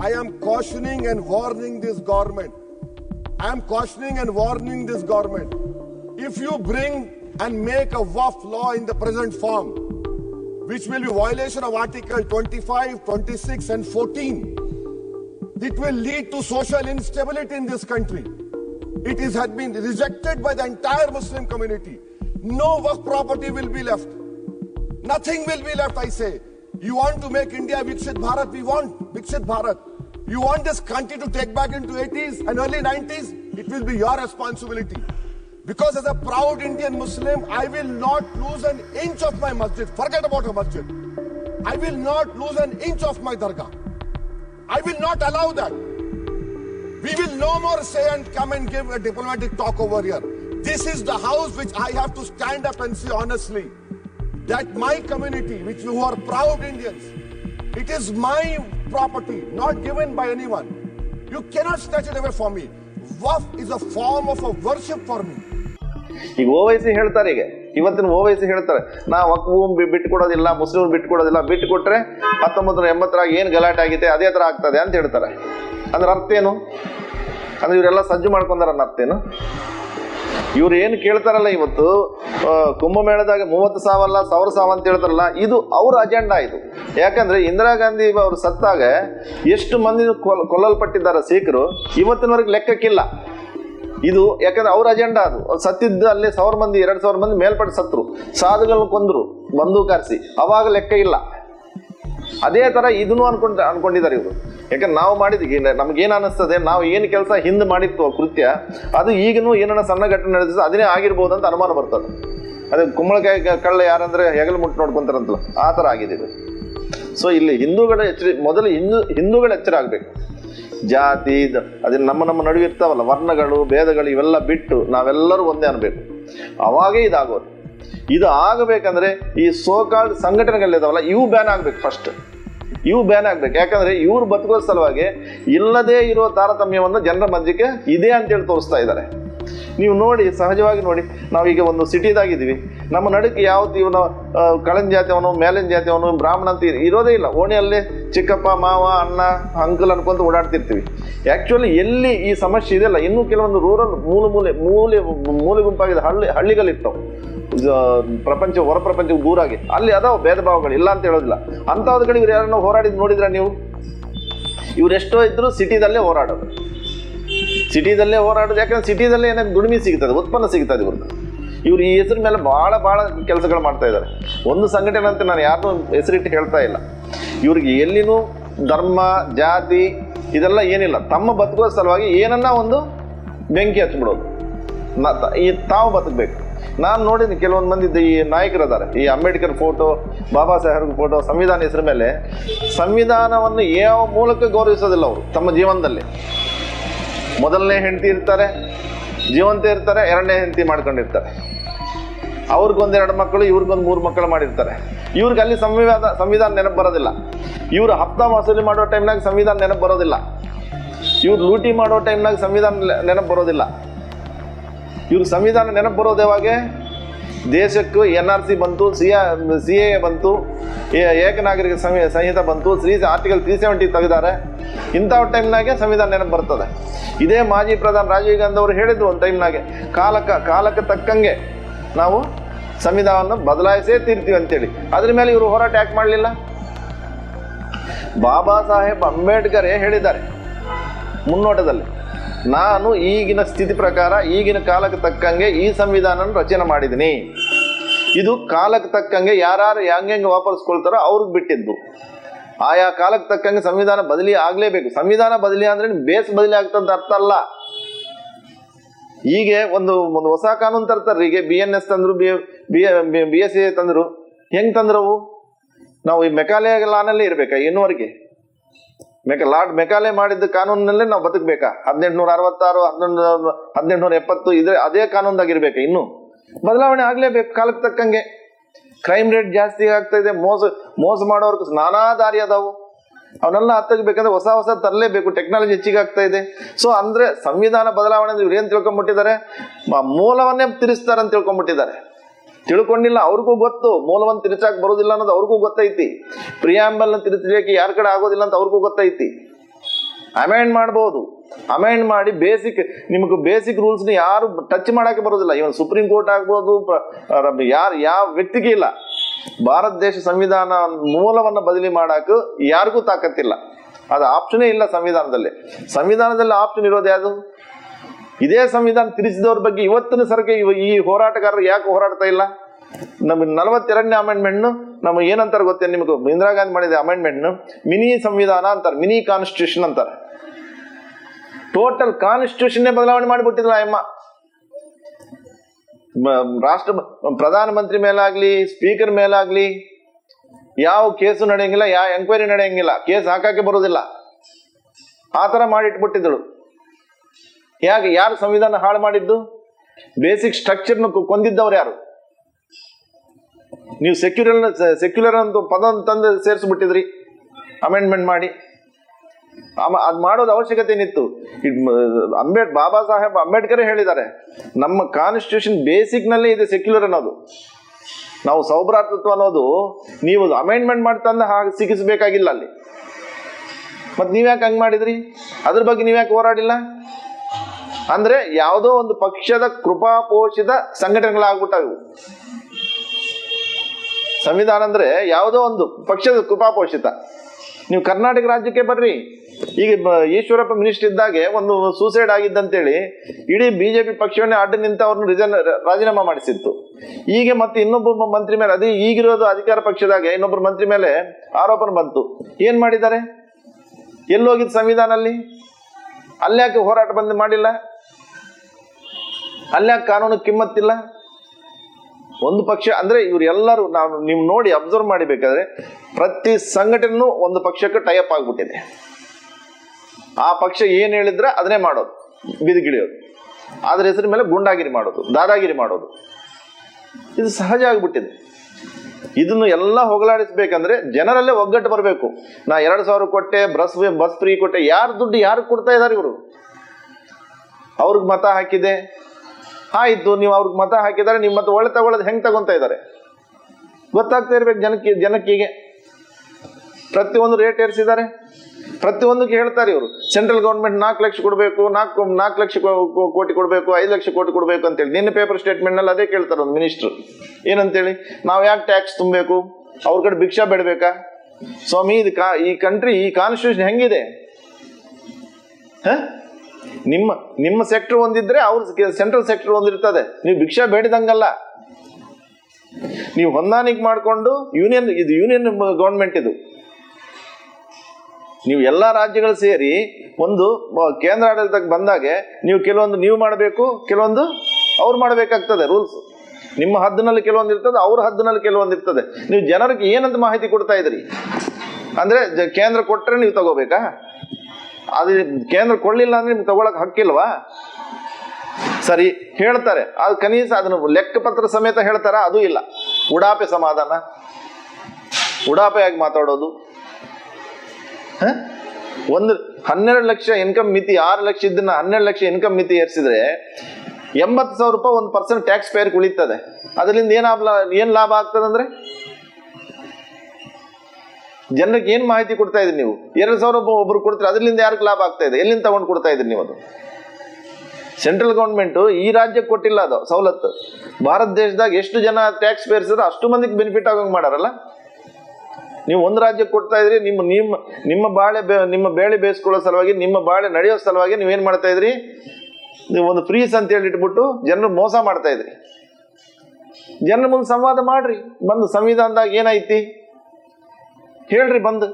I am cautioning and warning this government. I am cautioning and warning this government. If you bring and make a WAF law in the present form, which will be violation of Article 25, 26, and 14, it will lead to social instability in this country. It is had been rejected by the entire Muslim community. No work property will be left. Nothing will be left, I say. You want to make India Viksit Bharat? We want Viksit Bharat. You want this country to take back into 80s and early 90s? It will be your responsibility. Because as a proud Indian Muslim, I will not lose an inch of my masjid. Forget about a masjid. I will not lose an inch of my dargah. I will not allow that. We will no more say and come and give a diplomatic talk over here. This is the house which I have to stand up and say honestly that my community, which you are proud Indians, it is my property, not given by anyone. You cannot snatch it away from me. Waf is a form of a worship for me. ಈಗ ಓವೈಸಿ ಹೇಳ್ತಾರೆ ಈಗ ಇವತ್ತಿನ ಓವೈಸಿ ಹೇಳ್ತಾರೆ ನಾ ವಕ್ವು ಬಿಟ್ಟು ಕೊಡೋದಿಲ್ಲ Muslim ಬಿಟ್ಟು ಕೊಡೋದಿಲ್ಲ ಬಿಟ್ಟು ಕೊಟ್ರೆ ಹತ್ತೊಂಬತ್ತು ನೂರ ಎಂಬತ್ತರಾಗ ಏನು ಗಲಾಟೆ ಆಗಿದೆ ಅದೇ ಥರ ಆಗ್ತದೆ ಅಂತ ಹೇಳ್ತಾರೆ ಅಂದ್ರೆ ಅರ್ಥ ಏನು ಅಂದ್ರೆ ಇವರೆಲ್ಲ ಸಜ್ಜು ಮಾಡ್ಕೊಂಡಾರ ಅರ್ಥ ಏನು ಇವ್ರು ಏನು ಕೇಳ್ತಾರಲ್ಲ ಇವತ್ತು ಕುಂಭಮೇಳದಾಗ ಮೂವತ್ತು ಸಾವಲ್ಲ ಸಾವಿರ ಸಾವ ಅಂತ ಹೇಳ್ತಾರಲ್ಲ, ಇದು ಅವ್ರ ಅಜೆಂಡಾ ಇದು. ಯಾಕಂದ್ರೆ ಇಂದಿರಾ ಗಾಂಧಿ ಅವರು ಸತ್ತಾಗ ಎಷ್ಟು ಮಂದಿ ಕೊಲ್, ಕೊಲ್ಲಲ್ಪಟ್ಟಿದ್ದಾರೆ ಸಿಖ್ರು ಇವತ್ತಿನವರೆಗೆ ಲೆಕ್ಕಕ್ಕಿಲ್ಲ. ಇದು ಯಾಕಂದ್ರೆ ಅವ್ರ ಅಜೆಂಡಾ ಅದು. ಸತ್ತಿದ್ದು ಅಲ್ಲೇ ಸಾವಿರ ಮಂದಿ, ಎರಡು ಸಾವಿರ ಮಂದಿ ಮೇಲ್ಪಟ್ಟು ಸತ್ರು. ಸಾಧುಗಳನ್ನ ಕೊಂದ್ರು, ಬಂದೂಕಾರಿಸಿ. ಅವಾಗ ಲೆಕ್ಕ ಇಲ್ಲ. ಅದೇ ತರ ಇದನ್ನು ಅನ್ಕೊಂಡ, ಅನ್ಕೊಂಡಿದ್ದಾರೆ ಇವರು. ಯಾಕಂದ್ರೆ ನಾವು ಮಾಡಿದ್ವಿ ನಮ್ಗೇನು ಅನಿಸ್ತದೆ, ನಾವು ಏನು ಕೆಲಸ ಹಿಂದೆ ಮಾಡಿತ್ತು ಕೃತ್ಯ, ಅದು ಈಗನೂ ಏನನ್ನ ಸಣ್ಣ ಘಟನೆ ನಡೆದಿದೆ ಅದನ್ನೇ ಆಗಿರ್ಬೋದು ಅಂತ ಅನುಮಾನ ಬರ್ತದೆ. ಅದೇ ಕುಂಬಳಕಾಯಿ ಕಳ್ಳ ಯಾರಂದ್ರೆ ಹೆಗಲು ಮುಟ್ಟು ನೋಡ್ಕೊಂತಾರಂತಲ್ಲ, ಆ ಥರ ಆಗಿದೆ ಇದು. ಸೊ ಇಲ್ಲಿ ಹಿಂದೂಗಳ ಎಚ್ಚರಿ, ಮೊದಲು ಹಿಂದೂ, ಹಿಂದೂಗಳ ಎಚ್ಚರ ಆಗಬೇಕು. ಜಾತಿ ಅದನ್ನ ಅದೇ ನಮ್ಮ ನಮ್ಮ ನಡುವೆ ಇರ್ತಾವಲ್ಲ, ವರ್ಣಗಳು, ಭೇದಗಳು ಇವೆಲ್ಲ ಬಿಟ್ಟು ನಾವೆಲ್ಲರೂ ಒಂದೇ ಅನ್ಬೇಕು. ಅವಾಗೇ ಇದಾಗೋದು. ಇದು ಆಗಬೇಕಂದ್ರೆ ಈ ಸೋಕಾಲ್ಡ್ ಸಂಘಟನೆಗಳಿದಾವಲ್ಲ ಇವು ಬ್ಯಾನ್ ಆಗ್ಬೇಕು ಫಸ್ಟ್ ಇವು ಬ್ಯಾನ್ ಆಗ್ಬೇಕು. ಯಾಕಂದ್ರೆ ಇವ್ರು ಬದುಕೋ ಸಲುವಾಗಿ ಇಲ್ಲದೇ ಇರೋ ತಾರತಮ್ಯವನ್ನು ಜನರ ಮಧ್ಯಕ್ಕೆ ಇದೆ ಅಂತೇಳಿ ತೋರಿಸ್ತಾ ಇದ್ದಾರೆ. ನೀವು ನೋಡಿ, ಸಹಜವಾಗಿ ನೋಡಿ ನಾವೀಗ ಒಂದು ಸಿಟಿದಾಗಿದ್ದೀವಿ. ನಮ್ಮ ನಡುಕ್ಕೆ ಯಾವತ್ತು ಇವನು ಕಳನ್ ಜಾತಿಯವನು, ಮೇಲಿನ ಜಾತಿಯವನು, ಬ್ರಾಹ್ಮಣ ಅಂತ ಇರೋದೇ ಇಲ್ಲ. ಓಣಿಯಲ್ಲಿ ಚಿಕ್ಕಪ್ಪ, ಮಾವ, ಅಣ್ಣ, ಅಂಕಲ್ ಅನ್ಕೊಂತ ಓಡಾಡ್ತಿರ್ತೀವಿ. ಆ್ಯಕ್ಚುಲಿ ಎಲ್ಲಿ ಈ ಸಮಸ್ಯೆ ಇದೆಯಲ್ಲ ಇನ್ನೂ ಕೆಲವೊಂದು ರೂರಲ್ ಮೂಲ ಮೂಲೆ ಮೂಲೆ ಮೂಲೆ ಗುಂಪಾಗಿದೆ ಹಳ್ಳಿ, ಹಳ್ಳಿಗಳಿರ್ತವೆ. ಪ್ರಪಂಚ ಹೊರ ಪ್ರಪಂಚ ದೂರಾಗಿ. ಅಲ್ಲಿ ಅದಾವ ಭೇದ ಭಾವಗಳು ಇಲ್ಲ ಅಂತ ಹೇಳೋದಿಲ್ಲ. ಅಂಥವ್ರ ಕಡೆ ಇವ್ರು ಯಾರನ್ನ ಹೋರಾಡಿದ್ ನೋಡಿದ್ರ ನೀವು? ಇವರೆಷ್ಟೋ ಇದ್ರು ಸಿಟಿದಲ್ಲೇ ಹೋರಾಡೋದು. ಸಿಟಿದಲ್ಲೇ ಹೋರಾಡೋದು, ಯಾಕಂದ್ರೆ ಸಿಟಿದಲ್ಲೇ ಏನಕ್ಕೆ ದುಡಿಮೆ ಸಿಗ್ತದೆ, ಉತ್ಪನ್ನ ಸಿಗ್ತದೆ ಇವ್ರದ್ದು ಇವ್ರು ಈ ಹೆಸರು ಮೇಲೆ ಭಾಳ ಭಾಳ ಕೆಲಸಗಳು ಮಾಡ್ತಾ ಇದ್ದಾರೆ ಒಂದು ಸಂಘಟನೆ ಅಂತ ನಾನು ಯಾರನ್ನೂ ಹೆಸರಿಟ್ಟು ಹೇಳ್ತಾ ಇಲ್ಲ. ಇವ್ರಿಗೆ ಎಲ್ಲಿನೂ ಧರ್ಮ, ಜಾತಿ, ಇದೆಲ್ಲ ಏನಿಲ್ಲ. ತಮ್ಮ ಬದುಕುವ ಸಲುವಾಗಿ ಏನನ್ನ ಒಂದು ಬೆಂಕಿ ಹಚ್ಬಿಡೋದು ತಾವು ಬದುಕಬೇಕು. ನಾನು ನೋಡಿದ ಕೆಲವೊಂದು ಮಂದಿ ಈ ನಾಯಕರು ಅದಾರೆ ಈ ಅಂಬೇಡ್ಕರ್ ಫೋಟೋ ಬಾಬಾ ಸಾಹೇಬ್ ಫೋಟೋ ಸಂವಿಧಾನ ಹೆಸರ ಮೇಲೆ ಸಂವಿಧಾನವನ್ನು ಯಾವ ಮೂಲಕ ಗೌರವಿಸೋದಿಲ್ಲ ಅವರು ತಮ್ಮ ಜೀವನದಲ್ಲಿ. ಮೊದಲನೇ ಹೆಂಡತಿ ಇರ್ತಾರೆ, ಜೀವಂತ ಇರ್ತಾರೆ, ಎರಡನೇ ಹೆಂಡತಿ ಮಾಡ್ಕೊಂಡಿರ್ತಾರೆ. ಅವ್ರಿಗೊಂದು ಎರಡು ಮಕ್ಕಳು, ಇವ್ರಿಗೊಂದು ಮೂರು ಮಕ್ಕಳು ಮಾಡಿರ್ತಾರೆ. ಇವ್ರಿಗೆ ಅಲ್ಲಿ ಸಂವಿಧಾನ ಸಂವಿಧಾನ ನೆನಪು ಬರೋದಿಲ್ಲ. ಇವರು ಹಪ್ತ ವಸೂಲಿ ಮಾಡೋ ಟೈಮ್ನಾಗ ಸಂವಿಧಾನ ನೆನಪು ಬರೋದಿಲ್ಲ. ಇವ್ರು ಲೂಟಿ ಮಾಡೋ ಟೈಮ್ನಾಗ ಸಂವಿಧಾನ ನೆನಪು ಬರೋದಿಲ್ಲ. ಇವ್ರು ಸಂವಿಧಾನ ನೆನಪು ಬರೋದು ಯಾವಾಗ ದೇಶಕ್ಕೂ ಎನ್ ಆರ್ ಸಿ ಬಂತು ಸಿ ಸಿ ಎ ಬಂತು ಏಕನಾಗರಿಕ ಸಂವಿ, ಸಂಹಿತ ಬಂತು ಸಿ ಆರ್ಟಿಕಲ್ ತ್ರೀ ಸೆವೆಂಟಿ ತೆಗೆದಾರೆ. ಇಂಥ ಟೈಮ್ನಾಗೆ ಸಂವಿಧಾನ ನೆನಪು ಬರ್ತದೆ. ಇದೇ ಮಾಜಿ ಪ್ರಧಾನಿ ರಾಜೀವ್ ಗಾಂಧಿ ಅವರು ಹೇಳಿದ್ದು ಒಂದು ಟೈಮ್ನಾಗೆ ಕಾಲಕ್ಕೆ ಕಾಲಕ್ಕೆ ತಕ್ಕಂಗೆ ನಾವು ಸಂವಿಧಾನವನ್ನು ಬದಲಾಯಿಸೇ ತೀರ್ತೀವಿ ಅಂತೇಳಿ. ಅದ್ರ ಮೇಲೆ ಇವರು ಹೋರಾಟ ಯಾಕೆ ಮಾಡಲಿಲ್ಲ? ಬಾಬಾ ಸಾಹೇಬ್ ಅಂಬೇಡ್ಕರೇ ಹೇಳಿದ್ದಾರೆ. ಮುನ್ನೋಟದಲ್ಲಿ. ನಾನು ಈಗಿನ ಸ್ಥಿತಿ ಪ್ರಕಾರ ಈಗಿನ ಕಾಲಕ್ಕೆ ತಕ್ಕಂಗೆ ಈ ಸಂವಿಧಾನ ರಚನೆ ಮಾಡಿದ್ದೀನಿ. ಇದು ಕಾಲಕ್ಕೆ ತಕ್ಕಂಗೆ ಯಾರು ಹೆಂಗೆ ವಾಪಸ್ಕೊಳ್ತಾರೋ ಅವ್ರಿಗೆ ಬಿಟ್ಟಿದ್ದು. ಆಯಾ ಕಾಲಕ್ಕೆ ತಕ್ಕಂಗೆ ಸಂವಿಧಾನ ಬದಲಿ ಆಗಲೇಬೇಕು. ಸಂವಿಧಾನ ಬದಲಿ ಅಂದ್ರೆ ಬೇಸ್ ಬದಲಿ ಆಗ್ತಂತ ಅರ್ಥ ಅಲ್ಲ. ಹೀಗೆ ಒಂದು ಒಂದು ಹೊಸ ಕಾನೂನು ತರ್ತಾರೆ. ಹೀಗೆ ಬಿ ಎನ್ ಎಸ್ ತಂದ್ರು ಬಿ ಬಿ ಎಸ್ ಸಿ ತಂದ್ರು. ಹೆಂಗ್ ತಂದ್ರವು ನಾವು ಈ ಮೆಕಾಲೆ ಲಾನಲ್ಲೇ ಇರ್ಬೇಕಾ? ಇನ್ನುವರೆಗೆ? ಮೆಕ, ಲಾರ್ಡ್ ಮೆಕಾಲೆ ಮಾಡಿದ್ದ ಕಾನೂನಿನಲ್ಲೇ ನಾವು ಬದುಕಬೇಕಾ? ಹದಿನೆಂಟುನೂರ ಅರವತ್ತಾರು ಹದಿನೆಂಟು ಹದಿನೆಂಟುನೂರ ಎಪ್ಪತ್ತು ಇದ್ರೆ ಅದೇ ಕಾನೂನ್ದಾಗಿರ್ಬೇಕು ಇನ್ನು. ಬದಲಾವಣೆ ಆಗ್ಲೇಬೇಕು ಕಾಲಕ್ಕೆ ತಕ್ಕಂಗೆ. ಕ್ರೈಮ್ ರೇಟ್ ಜಾಸ್ತಿ ಆಗ್ತಾ ಇದೆ ಮೋಸ ಮೋಸ ಮಾಡೋರ್ಗು ನಾನಾ ದಾರಿ ಅದಾವು. ಅವನ್ನೆಲ್ಲ ಹತ್ತಗಬೇಕಂದ್ರೆ ಹೊಸ ಹೊಸ ತರಲೇಬೇಕು, ಟೆಕ್ನಾಲಜಿ ಹೆಚ್ಚಿಗೆ ಆಗ್ತಾ ಇದೆ ಸೊ ಅಂದ್ರೆ ಸಂವಿಧಾನ ಬದಲಾವಣೆ ಇವ್ರು ಏನ್ ತಿಳ್ಕೊಂಡ್ಬಿಟ್ಟಿದ್ದಾರೆ ಮೂಲವನ್ನೇ ತಿರ್ಸ್ತಾರೆ ಅಂತ ತಿಳ್ಕೊಂಡ್ಬಿಟ್ಟಿದ್ದಾರೆ ತಿಳ್ಕೊಂಡಿಲ್ಲ, ಅವ್ರಿಗೂ ಗೊತ್ತು. ಮೂಲವನ್ನು ತಿರ್ಚಾಕ್ ಬರೋದಿಲ್ಲ ಅನ್ನೋದು ಅವ್ರಿಗೂ ಗೊತ್ತೈತಿ. ಪ್ರಿಯಾಂಬಲ್ನ ತಿರುಚಲಿಕ್ಕೆ ಯಾರ ಕಡೆ ಆಗೋದಿಲ್ಲ ಅಂತ ಅವ್ರಿಗೂ ಗೊತ್ತೈತಿ. ಅಮೆಂಡ್ ಮಾಡ್ಬೋದು. ಅಮೆಂಡ್ ಮಾಡಿ ಬೇಸಿಕ್, ನಿಮಗೆ ಬೇಸಿಕ್ ರೂಲ್ಸ್ನ ಯಾರು ಟಚ್ ಮಾಡೋಕೆ ಬರೋದಿಲ್ಲ. ಇವನ್ ಸುಪ್ರೀಂ ಕೋರ್ಟ್ ಆಗ್ಬೋದು ಯಾರು, ಯಾವ ವ್ಯಕ್ತಿಗೆ ಇಲ್ಲ. ಭಾರತ ದೇಶ ಸಂವಿಧಾನ ಮೂಲವನ್ನು ಬದಲಿ ಮಾಡಕ್ಕೆ ಯಾರಿಗೂ ತಾಕತ್ತಿಲ್ಲ. ಅದು ಆಪ್ಷನೇ ಇಲ್ಲ ಸಂವಿಧಾನದಲ್ಲಿ. ಸಂವಿಧಾನದಲ್ಲಿ ಆಪ್ಷನ್ ಇರೋದು ಯಾವುದು? ಇದೇ ಸಂವಿಧಾನ ತಿಳಿಸಿದವ್ರ ಬಗ್ಗೆ ಇವತ್ತಿನ ಸರಕೆ ಈ ಹೋರಾಟಗಾರರು ಯಾಕೆ ಹೋರಾಡ್ತಾ ಇಲ್ಲ? ನಮಗೆ ನಲವತ್ತೆರಡನೇ ಅಮೆಂಡ್ಮೆಂಟ್ ನಮಗೆ ಏನಂತಾರೆ ಗೊತ್ತೇನು ನಿಮಗೆ? ಇಂದಿರಾ ಗಾಂಧಿ ಮಾಡಿದ ಅಮೆಂಡ್ಮೆಂಟ್ ಮಿನಿ ಸಂವಿಧಾನ ಅಂತಾರೆ, ಮಿನಿ ಕಾನ್ಸ್ಟಿಟ್ಯೂಷನ್ ಅಂತಾರೆ. ಟೋಟಲ್ ಕಾನ್ಸ್ಟಿಟ್ಯೂಷನ್ನೇ ಬದಲಾವಣೆ ಮಾಡಿಬಿಟ್ಟಿದ್ರು ಅಮ್ಮ. ರಾಷ್ಟ್ರ ರಾಷ್ಟ್ರ ಪ್ರಧಾನಮಂತ್ರಿ ಮೇಲಾಗ್ಲಿ ಸ್ಪೀಕರ್ ಮೇಲಾಗ್ಲಿ, ಯಾವ ಕೇಸು ನಡೆಯಂಗಿಲ್ಲ, ಯಾವ ಎಂಕ್ವೈರಿ ನಡೆಯಂಗಿಲ್ಲ, ಕೇಸ್ ಹಾಕಕ್ಕೆ ಬರೋದಿಲ್ಲ. ಆ ಥರ ಮಾಡಿಟ್ಬಿಟ್ಟಿದ್ದಳು. ಯಾಕೆ ಯಾರು ಸಂವಿಧಾನ ಹಾಳು ಮಾಡಿದ್ದು? ಬೇಸಿಕ್ ಸ್ಟ್ರಕ್ಚರ್ನ ಕೊಂದಿದ್ದವ್ರು ಯಾರು? ನೀವು ಸೆಕ್ಯುಲರ್ ಸೆಕ್ಯುಲರ್ ಅಂತ ಪದ ತಂದು ಸೇರಿಸ್ಬಿಟ್ಟಿದ್ರಿ. ಅಮೆಂಡ್ಮೆಂಟ್ ಮಾಡಿ. ಅದು ಮಾಡೋದು ಅವಶ್ಯಕತೆ ಏನಿತ್ತು? ಅಂಬೇಡ್, ಬಾಬಾ ಸಾಹೇಬ್ ಅಂಬೇಡ್ಕರ್ ಹೇಳಿದ್ದಾರೆ, ನಮ್ಮ ಕಾನ್ಸ್ಟಿಟ್ಯೂಷನ್ ಬೇಸಿಕ್ ನಲ್ಲೇ ಇದೆ ಸೆಕ್ಯುಲರ್ ಅನ್ನೋದು. ನಾವು ಸೌಭ್ರಾತೃತ್ವ ಅನ್ನೋದು, ನೀವು ಅಮೆಂಡ್ಮೆಂಟ್ ಮಾಡಿ ತಂದು ಹಾಗೆ ಸಿಕ್ಕಿಸಬೇಕಾಗಿಲ್ಲ ಅಲ್ಲಿ. ಮತ್ತೆ ನೀವ್ಯಾಕೆ ಹಂಗ್ ಮಾಡಿದ್ರಿ? ಅದ್ರ ಬಗ್ಗೆ ನೀವ್ಯಾಕೆ ಹೋರಾಡಿಲ್ಲ? ಅಂದ್ರೆ ಯಾವುದೋ ಒಂದು ಪಕ್ಷದ ಕೃಪಾಪೋಷಿತ ಸಂಘಟನೆಗಳಾಗ್ಬಿಟ್ಟವು ಸಂವಿಧಾನ ಅಂದ್ರೆ ಯಾವುದೋ ಒಂದು ಪಕ್ಷದ ಕೃಪಾಪೋಷಿತ. ನೀವು ಕರ್ನಾಟಕ ರಾಜ್ಯಕ್ಕೆ ಬರ್ರಿ. ಈಗ ಈಶ್ವರಪ್ಪ ಮಿನಿಸ್ಟರ್ ಇದ್ದಾಗೆ ಒಂದು ಸೂಸೈಡ್ ಆಗಿದ್ದಂತೇಳಿ ಇಡೀ ಬಿಜೆಪಿ ಪಕ್ಷವನ್ನೇ ಅಡ್ಡ ನಿಂತ ಅವ್ರನ್ನ ರಿಸೈನ್ ರಾಜೀನಾಮಾ ಮಾಡಿಸಿತ್ತು. ಈಗ ಮತ್ತೆ ಇನ್ನೊಬ್ಬ ಮಂತ್ರಿ ಮೇಲೆ ಅದೇ ಈಗಿರೋದು ಅಧಿಕಾರ ಪಕ್ಷದಾಗೆ ಇನ್ನೊಬ್ಬರು ಮಂತ್ರಿ ಮೇಲೆ ಆರೋಪನ ಬಂತು. ಏನ್ ಮಾಡಿದ್ದಾರೆ? ಹೋಗಿದ ಸಂವಿಧಾನ ಅಲ್ಲಿ? ಅಲ್ಯಾಕೆ ಹೋರಾಟ ಬಂದು ಮಾಡಿಲ್ಲ? ಅಲ್ಯಾಕೆ ಕಾನೂನು ಕಿಮ್ಮತ್ತಿಲ್ಲ. ಒಂದು ಪಕ್ಷ ಅಂದ್ರೆ ಇವ್ರು ಎಲ್ಲರೂ ನಾವು ನೀವು ನೋಡಿ ಅಬ್ಸರ್ವ್ ಮಾಡಿಬೇಕಾದ್ರೆ ಪ್ರತಿ ಸಂಘಟನೆನೂ ಒಂದು ಪಕ್ಷಕ್ಕೆ ಟೈಅಪ್ ಆಗ್ಬಿಟ್ಟಿದೆ. ಆ ಪಕ್ಷ ಏನ್ ಹೇಳಿದ್ರೆ ಅದನ್ನೇ ಮಾಡೋದು, ಬಿದಿಗಿಳಿಯೋದು. ಅದ್ರ ಹೆಸರ ಮೇಲೆ ಗುಂಡಾಗಿರಿ ಮಾಡೋದು, ದಾದಾಗಿರಿ ಮಾಡೋದು. ಇದು ಸಹಜ ಆಗ್ಬಿಟ್ಟಿದೆ. ಇದನ್ನು ಎಲ್ಲ ಹೋಗಲಾಡಿಸ್ಬೇಕಂದ್ರೆ ಜನರಲ್ಲೇ ಒಗ್ಗಟ್ಟು ಬರಬೇಕು. ನಾ ಎರಡು ಸಾವಿರ ಕೊಟ್ಟೆ, ಬಸ್ ಬಸ್ ಫ್ರೀ ಕೊಟ್ಟೆ, ಯಾರು ದುಡ್ಡು ಯಾರು ಕೊಡ್ತಾ ಇದ್ದಾರೆ ಇವರು? ಅವ್ರಿಗೆ ಮತ ಹಾಕಿದೆ. ಆಯ್ತು ನೀವು ಅವ್ರಿಗೆ ಮತ ಹಾಕಿದ್ದಾರೆ ನಿಮ್ಮ ಮತ ಒಳ್ಳೆ ತಗೊಳ್ಳೋದು ಹೆಂಗೆ ತಗೊಂತ ಇದ್ದಾರೆ? ಗೊತ್ತಾಗ್ತಾ ಇರ್ಬೇಕು ಜನಕ್ಕೆ, ಜನಕ್ಕೀಗೆ. ಪ್ರತಿಯೊಂದು ರೇಟ್ ಏರಿಸಿದ್ದಾರೆ. ಪ್ರತಿಯೊಂದಕ್ಕೆ ಹೇಳ್ತಾರೆ ಇವರು. ಸೆಂಟ್ರಲ್ ಗೌರ್ಮೆಂಟ್ ನಾಲ್ಕು ಲಕ್ಷ ಕೊಡಬೇಕು, ನಾಲ್ಕು ನಾಲ್ಕು ಲಕ್ಷ ಕೋಟಿ ಕೊಡಬೇಕು, ಐದು ಲಕ್ಷ ಕೋಟಿ ಕೊಡಬೇಕು ಅಂತೇಳಿ. ನಿನ್ನೆ ಪೇಪರ್ ಸ್ಟೇಟ್ಮೆಂಟ್ನಲ್ಲಿ ಅದೇ ಕೇಳ್ತಾರೆ ಒಂದು ಮಿನಿಸ್ಟ್ರು ಏನಂತೇಳಿ? ನಾವು ಯಾಕೆ ಟ್ಯಾಕ್ಸ್ ತುಂಬಬೇಕು? ಅವ್ರ ಕಡೆ ಭಿಕ್ಷಾ ಬೇಡಬೇಕಾ? ಸ್ವಾಮಿ, ಇದು ಕಾ, ಈ ಕಂಟ್ರಿ ಈ ಕಾನ್ಸ್ಟಿಟ್ಯೂಷನ್ ಹೆಂಗಿದೆ? ಹ? ನಿಮ್ಮ ನಿಮ್ಮ ಸೆಕ್ಟರ್ ಒಂದಿದ್ರೆ ಅವ್ರ ಸೆಂಟ್ರಲ್ ಸೆಕ್ಟರ್ ಒಂದಿರ್ತದೆ. ನೀವು ಭಿಕ್ಷೆ ಬೇಡಿದಂಗಲ್ಲ. ನೀವು ಹೊಂದಾಣಿಕೆ ಮಾಡಿಕೊಂಡು ಯೂನಿಯನ್ ಇದು ಯೂನಿಯನ್ ಗೌರ್ಮೆಂಟ್ ಇದು. ನೀವು ಎಲ್ಲ ರಾಜ್ಯಗಳು ಸೇರಿ ಒಂದು ಕೇಂದ್ರ ಆಡಳಿತಕ್ಕೆ ಬಂದಾಗ ನೀವು ಕೆಲವೊಂದು ನೀವು ಮಾಡಬೇಕು, ಕೆಲವೊಂದು ಅವ್ರು ಮಾಡಬೇಕಾಗ್ತದೆ ರೂಲ್ಸ್ ನಿಮ್ಮ ಹದ್ದಿನಲ್ಲಿ ಕೆಲವೊಂದು ಇರ್ತದೆ, ಅವ್ರ ಹದ್ದಿನಲ್ಲಿ ಕೆಲವೊಂದು ಇರ್ತದೆ. ನೀವು ಜನರಿಗೆ ಏನಂತ ಮಾಹಿತಿ ಕೊಡ್ತಾ ಇದ್ರಿ ಅಂದ್ರೆ ಕೇಂದ್ರ ಕೊಟ್ಟರೆ ನೀವು ತಗೋಬೇಕಾ? ಅದು ಕೇಂದ್ರ ಕೊಡಲಿಲ್ಲ ಅಂದ್ರೆ ನಿಮ್ಗೆ ತಗೊಳಕ್ ಹಕ್ಕಿಲ್ವಾ? ಸರಿ, ಹೇಳ್ತಾರೆ. ಅದು ಕನೀಸ ಅದನ್ನು ಲೆಕ್ಕಪತ್ರ ಸಮೇತ ಹೇಳ್ತಾರ? ಅದು ಇಲ್ಲ. ಉಡಾಪೆ ಸಮಾಧಾನ. ಉಡಾಪೆಯಾಗಿ ಮಾತಾಡೋದು? ಒಂದು ಹನ್ನೆರಡು ಲಕ್ಷ ಇನ್ಕಮ್ ಮಿತಿ, ಆರು ಲಕ್ಷ ಇದನ್ನ ಹನ್ನೆರಡು ಲಕ್ಷ ಇನ್ಕಮ್ ಮಿತಿ ಏರಿಸಿದ್ರೆ ಎಂಬತ್ತು ಸಾವಿರ ರೂಪಾಯಿ ಒಂದು ಪರ್ಸೆಂಟ್ ಟ್ಯಾಕ್ಸ್ ಪೇರ್ ಉಳಿತದೆ. ಅದರಿಂದ ಏನು ಏನ್ ಲಾಭ ಆಗ್ತದೆ ಅಂದ್ರೆ ಜನರಿಗೆ ಏನು ಮಾಹಿತಿ ಕೊಡ್ತಾ ಇದ್ರಿ ನೀವು? ಎರಡು ಸಾವಿರ ಒಬ್ರು ಕೊಡ್ತೀರಿ? ಅದರಿಂದ ಯಾರಿಗೆ ಲಾಭ ಆಗ್ತಾ ಇದೆ? ಎಲ್ಲಿಂದ ತಗೊಂಡು ಕೊಡ್ತಾ ಇದ್ರಿ ನೀವು ಅದು? ಸೆಂಟ್ರಲ್ ಗೌರ್ಮೆಂಟು, ಈ ರಾಜ್ಯಕ್ಕೆ ಕೊಟ್ಟಿಲ್ಲ ಅದು ಸವಲತ್ತು. ಭಾರತ ದೇಶದಾಗ ಎಷ್ಟು ಜನ ಟ್ಯಾಕ್ಸ್ ಪೇರ್ಸಿದ್ರೆ ಅಷ್ಟು ಮಂದಿಗೆ ಬೆನಿಫಿಟ್ ಆಗೋಂಗೆ ಮಾಡಾರಲ್ಲ? ನೀವು ಒಂದು ರಾಜ್ಯಕ್ಕೆ ಕೊಡ್ತಾ ಇದ್ರಿ, ನಿಮ್ಮ ನಿಮ್ಮ ನಿಮ್ಮ ಬಾಳೆ ನಿಮ್ಮ ಬೇಳೆ ಬೇಯಿಸ್ಕೊಳ್ಳೋ ಸಲುವಾಗಿ, ನಿಮ್ಮ ಬಾಳೆ ನಡೆಯೋ ಸಲುವಾಗಿ ನೀವೇನು ಮಾಡ್ತಾ ಇದ್ರಿ? ನೀವು ಒಂದು ಫ್ರೀಸ್ ಅಂತ ಹೇಳಿ ಇಟ್ಬಿಟ್ಟು ಜನರು ಮೋಸ ಮಾಡ್ತಾ ಇದ್ರಿ. ಜನರ ಮುಂದೆ ಸಂವಾದ ಮಾಡ್ರಿ. ಬಂದು ಸಂವಿಧಾನದಾಗ ಏನೈತಿ ಹೇಳ್ರಿ ಬಂದು.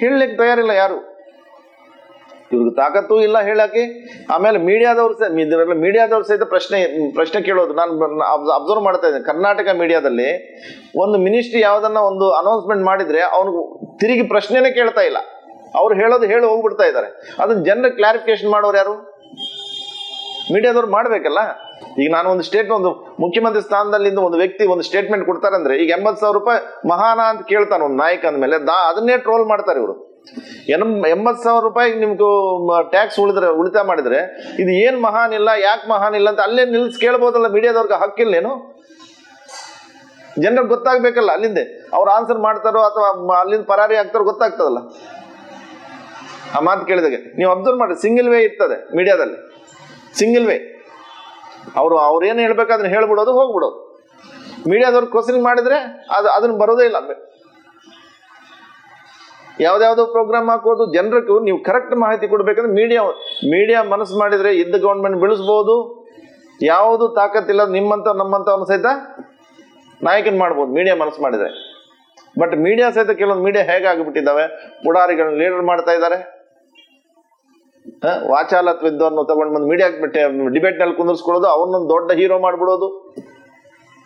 ಹೇಳಲಿಕ್ಕೆ ತಯಾರಿಲ್ಲ ಯಾರು? ಇವ್ರಿಗೆ ತಾಕತ್ತು ಇಲ್ಲ ಹೇಳಕ್ಕೆ. ಆಮೇಲೆ ಮೀಡಿಯಾದವ್ರು ಇದರೆಲ್ಲ ಮೀಡಿಯಾದವ್ರು ಸಹಿತ ಪ್ರಶ್ನೆ ಪ್ರಶ್ನೆ ಕೇಳೋದು. ನಾನು ಅಬ್ಸರ್ವ್ ಮಾಡ್ತಾ ಇದ್ದೇನೆ. ಕರ್ನಾಟಕ ಮೀಡಿಯಾದಲ್ಲಿ ಒಂದು ಮಿನಿಸ್ಟ್ರಿ ಯಾವುದನ್ನ ಒಂದು ಅನೌನ್ಸ್ಮೆಂಟ್ ಮಾಡಿದ್ರೆ ಅವನಿಗೆ ತಿರುಗಿ ಪ್ರಶ್ನೆನೇ ಕೇಳ್ತಾ ಇಲ್ಲ. ಅವ್ರು ಹೇಳೋದು ಹೇಳಿ ಹೋಗ್ಬಿಡ್ತಾ ಇದ್ದಾರೆ. ಅದನ್ನ ಜನರ ಕ್ಲಾರಿಫಿಕೇಶನ್ ಮಾಡೋರು ಯಾರು? ಮೀಡಿಯಾದವ್ರು ಮಾಡ್ಬೇಕಲ್ಲ? ಈಗ ನಾನು ಒಂದು ಸ್ಟೇಟ್ ಒಂದು ಮುಖ್ಯಮಂತ್ರಿ ಸ್ಥಾನದಲ್ಲಿಂದ ಒಂದು ವ್ಯಕ್ತಿ ಒಂದು ಸ್ಟೇಟ್ಮೆಂಟ್ ಕೊಡ್ತಾರೆ ಅಂದ್ರೆ ಈಗ ಎಂಬತ್ತು ಸಾವಿರ ರೂಪಾಯಿ ಮಹಾನ ಅಂತ ಕೇಳ್ತಾನೆ ಒಂದು ನಾಯಕ ಅಂದಮೇಲೆ ದಾ ಅದನ್ನೇ ಟ್ರೋಲ್ ಮಾಡ್ತಾರೆ ಇವರು. ಎಂಬತ್ತು ಸಾವಿರ ರೂಪಾಯಿ ನಿಮ್ಗೆ ಟ್ಯಾಕ್ಸ್ ಉಳಿದ್ರೆ ಉಳಿತಾಯ ಮಾಡಿದ್ರೆ ಇದು ಏನ್ ಮಹಾನ್ ಇಲ್ಲ, ಯಾಕೆ ಮಹಾನ್ ಇಲ್ಲ ಅಂತ ಅಲ್ಲೇ ನಿಲ್ಸ್ ಕೇಳ್ಬೋದಲ್ಲ ಮೀಡಿಯಾದವ್ರಿಗೆ ಹಕ್ಕಿಲ್ಲೇನು ಜನರಿಗೆ ಗೊತ್ತಾಗ್ಬೇಕಲ್ಲ ಅಲ್ಲಿಂದೆ. ಅವ್ರು ಆನ್ಸರ್ ಮಾಡ್ತಾರೋ ಅಥವಾ ಅಲ್ಲಿಂದ ಪರಾರಿ ಆಗ್ತಾರೋ ಗೊತ್ತಾಗ್ತದಲ್ಲ. ಆ ಮಾತು ಕೇಳಿದಾಗ. ನೀವು ಅಬ್ಸರ್ವ್ ಮಾಡಿ ಸಿಂಗಲ್ ವೇ ಇರ್ತದೆ ಮೀಡಿಯಾದಲ್ಲಿ. ಸಿಂಗಲ್ ವೇ ಅವರು ಅವ್ರೇನು ಹೇಳ್ಬೇಕು ಹೇಳ್ಬೇಕಾದ್ರೆ ಹೇಳ್ಬಿಡೋದು, ಹೋಗ್ಬಿಡೋದು. ಮೀಡಿಯಾದವ್ರು ಕ್ವಶನ್ ಮಾಡಿದ್ರೆ ಅದು ಅದನ್ನ ಬರೋದೇ ಇಲ್ಲ. ಯಾವ್ದಾವ್ದು ಪ್ರೋಗ್ರಾಮ್ ಹಾಕೋದು ಜನರಿಗೂ ನೀವು ಕರೆಕ್ಟ್ ಮಾಹಿತಿ ಕೊಡ್ಬೇಕಂದ್ರೆ ಮೀಡಿಯಾ ಮೀಡಿಯಾ ಮನಸ್ಸು ಮಾಡಿದ್ರೆ ಇದ್ದ ಗೌರ್ಮೆಂಟ್ ಬೆಳೆಸ್ಬೋದು. ಯಾವುದು ತಾಕತ್ತಿಲ್ಲ, ನಿಮ್ಮಂತ ನಮ್ಮಂತವ್ರನ್ನ ಸಹಿತ ನಾಯಕನ್ ಮಾಡ್ಬೋದು ಮೀಡಿಯಾ ಮನಸ್ಸು ಮಾಡಿದ್ರೆ. ಬಟ್ ಮೀಡಿಯಾ ಸಹಿತ ಕೆಲವೊಂದು ಮೀಡಿಯಾ ಹೇಗಾಗಿಬಿಟ್ಟಿದ್ದಾವೆ? ಪುಡಾರಿಗಳನ್ನ ಲೀಡರ್ ಮಾಡ್ತಾ ಇದ್ದಾರೆ. ವಾಚಾಲತ್ವ ಇದ್ದವ್ರನ್ನ ತಗೊಂಡು ಬಂದು ಬಿಟ್ಟೆ ಡಿಬೇಟ್ನಲ್ಲಿ ಕುಂದಿರ್ಸ್ಕೊಳ್ಳೋದು ಅವನೊಂದು ದೊಡ್ಡ ಹೀರೋ ಮಾಡ್ಬಿಡೋದು.